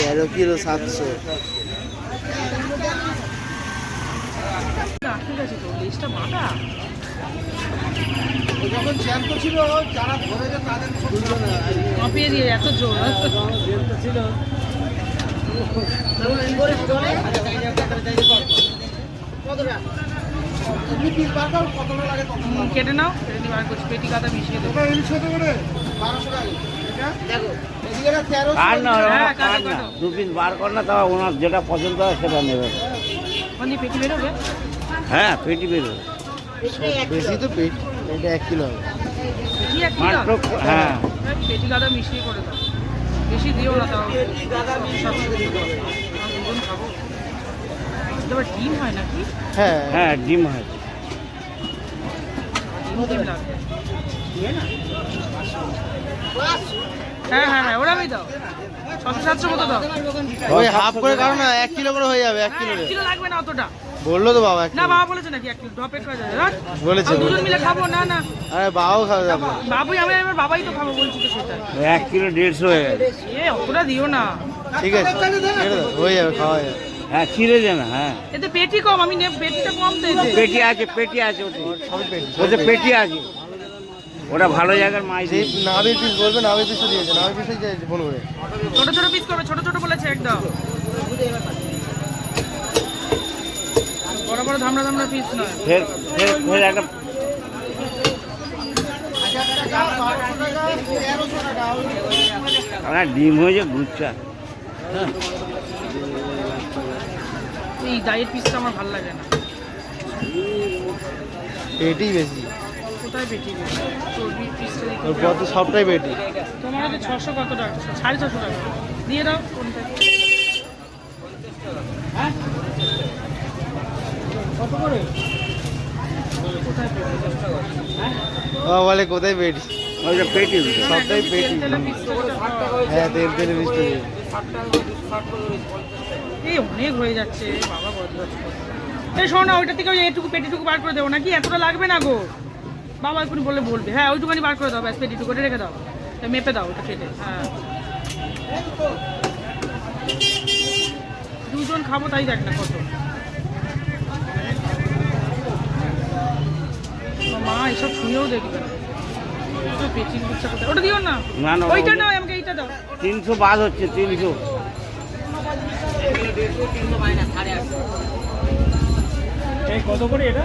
তেরো কিলো সাতশো। ছিল এত জোর। ছিল। লাগে তখন হুম, কেটে নাও কেটে পেটি কাদা মিশিয়ে দেবো। বারোশো টাকা কার না হ্যাঁ, না দু পিস বার কর না তাও ওনার যেটা পছন্দ হয় সেটা নেবে। বেরোবে? হ্যাঁ পেটি বেরোবে। বেশি তো পেট এটা এক কিলো হবে। মাত্র হ্যাঁ। পেটি কাদা মিশিয়ে করে দাও। বেশি দিও না তাও। খাব। ডিম হয় নাকি? হ্যাঁ। হ্যাঁ ডিম হয়। ডিম ডিম লাগবে। হ্যাঁ হ্যাঁ হ্যাঁ ওরা দাও ছশো সাতশো মতো দাও ওই হাফ করে কারও না এক কিলো করে হয়ে যাবে এক হ্যাঁ, কিলো এক কিলো লাগবে না অতটা। বলল তো বাবা না বাবা বলেছে নাকি এক কিলো। যাবে। বলেছে, দুজন মিলে খাব না না। আরে বাবাও খাওয়া যাবে বাবুই আমি আমার বাবাই তো খাব বলছি তো ওই এক কিলো দেড়শো হয়ে গেছে। এ অতটা দিও না। ঠিক আছে হয়ে যাবে খাওয়া যাবে। হ্যাঁ ছিঁড়ে হ্যাঁ। এতে পেটি কম আমি নে পেটিটা কম তো পেটি আছে পেটি আছে ওতে পেটি আছে। ওটা ভালো জায়গার মাছ যে দিয়ে নাবির পিস বলবে নাবির পিসও দিয়েছে নাবির পিসে দিয়েছে ফোন করে ছোট ছোট পিস করবে ছোট ছোট বলেছে একদম। বড় বড় ধামড়া ধামড়া পিস নয়। ফের ফের ফের একটা আপনার ডিম হয়েছে গুচ্ছা। এই ডায়েট পিসটা আমার ভালো লাগে না। এটাই বেশি। কোথায় ওর তো সবটাই পেটি তোমার হাতে ছশো কত টাকা? সাড়ে ছশো টাকা। দিয়ে দাও কোনটা? হ্যাঁ? কত করে? কোথায় পেটি হ্যাঁ? বলে কোথায় পেটি ওইটা পেটি সবটাই পেটি হয়। তেল তেলে মিষ্টি এই অনেক হয়ে যাচ্ছে বাবা বদলাচ্ছে এই শোনো না ওইটা থেকে ওই এটুকু পেটিটুকু বার করে দেবো নাকি? এতটা লাগবে না গো। বাবা এক্ষুনি বলে বলবে। হ্যাঁ ওইটুখানি বার করে দাও ব্যাস পেটিটুকু করে রেখে দাও। মেপে দাও ওটা কেটে। হ্যাঁ। দুজন খাব তাই দেখ না কত। মা এসব শুনেও দেখবে না। ওটা দিও না। না, না, ওইটা ওটা- আমাকে এইটা দাও। তিনশো বাদ হচ্ছে তিনশো। কত করে এটা?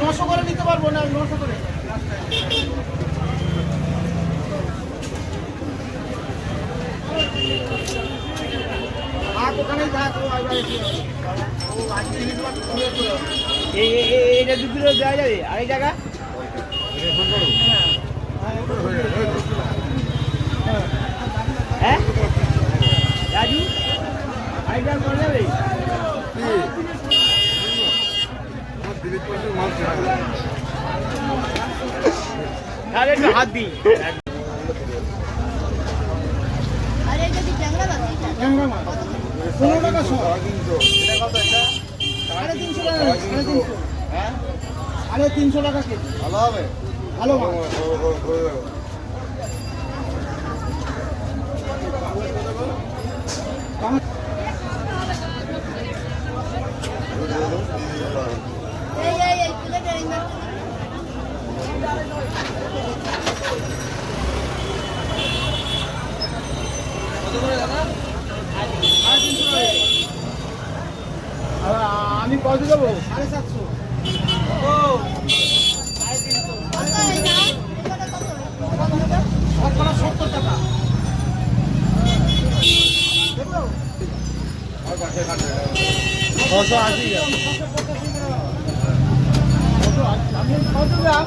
নশো করে নিতে পারব না নশো করে। এইটা দু কিলো দেওয়া যাবে? আড়াই টাকা হ্যাঁ? রাজু আড়াই টাকা যাবে? হ্যাঁ। হাত দিই। পনেরো টাকা সাড়ে তিনশো টাকা সাড়ে তিনশো সাড়ে তিনশো টাকা কেজি ভালো হবে ভালো আমি কত দেবো? সাড়ে সাতশো সত্তর টাকা ছশো আশি? আমি কত গ্রাম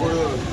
করে